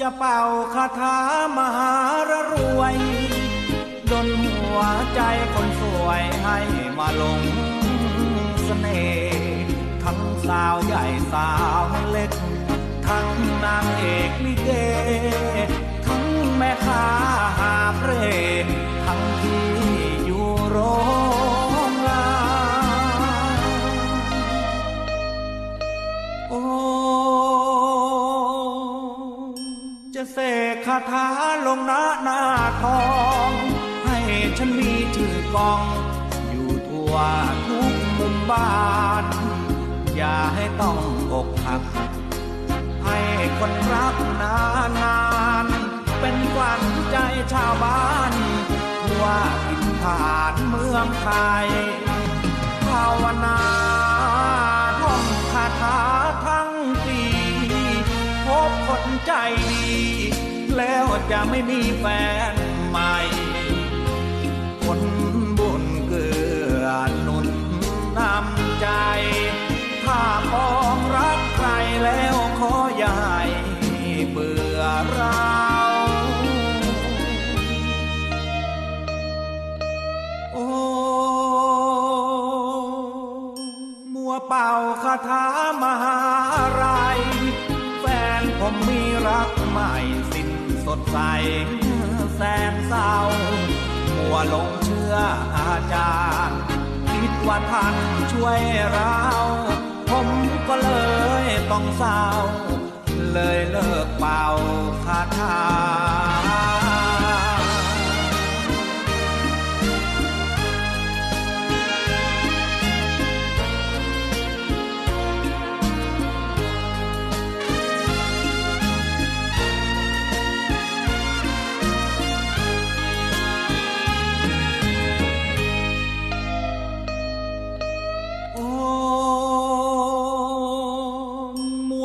จะเป่าคาถามหารรวยดนหัวใจคนสวยให้มาหลงเสน่ห์ทั้งสาวใหญ่สาวเล็ก ทั้งนางเอกลิเก ทั้งแม่ค้าหาบเร่ทั้งที่อยู่โรงงาโอ้ เสกคาถาลงหน้าหน้าทอง ให้ฉันมีชื่อกอง อยู่ทั่วทุกมุมบ้าน อย่าให้ต้องอกหัก ให้คนรักนานนานๆเป็นขวัญใจชาวบ้านทั่วทินฐานเมืองไทยภาวนาท่องคาถาทั้งปีพบคนใจดี แล้วจะไม่มีแฟนใหม่คนบุญเกือหนุนนำใจ ถ้ามองรักใครแล้วขออย่าให้เบื่อเราโอ้มัวเป่าคาถามหาไรแฟนผมมีรักใหม่ ดใสแสนเศร้ามัวลงเชื่ออาจารย์ คิดว่าท่านช่วยเรา ผมก็เลยต้องเศร้า เลยเลิกเป่าคาถา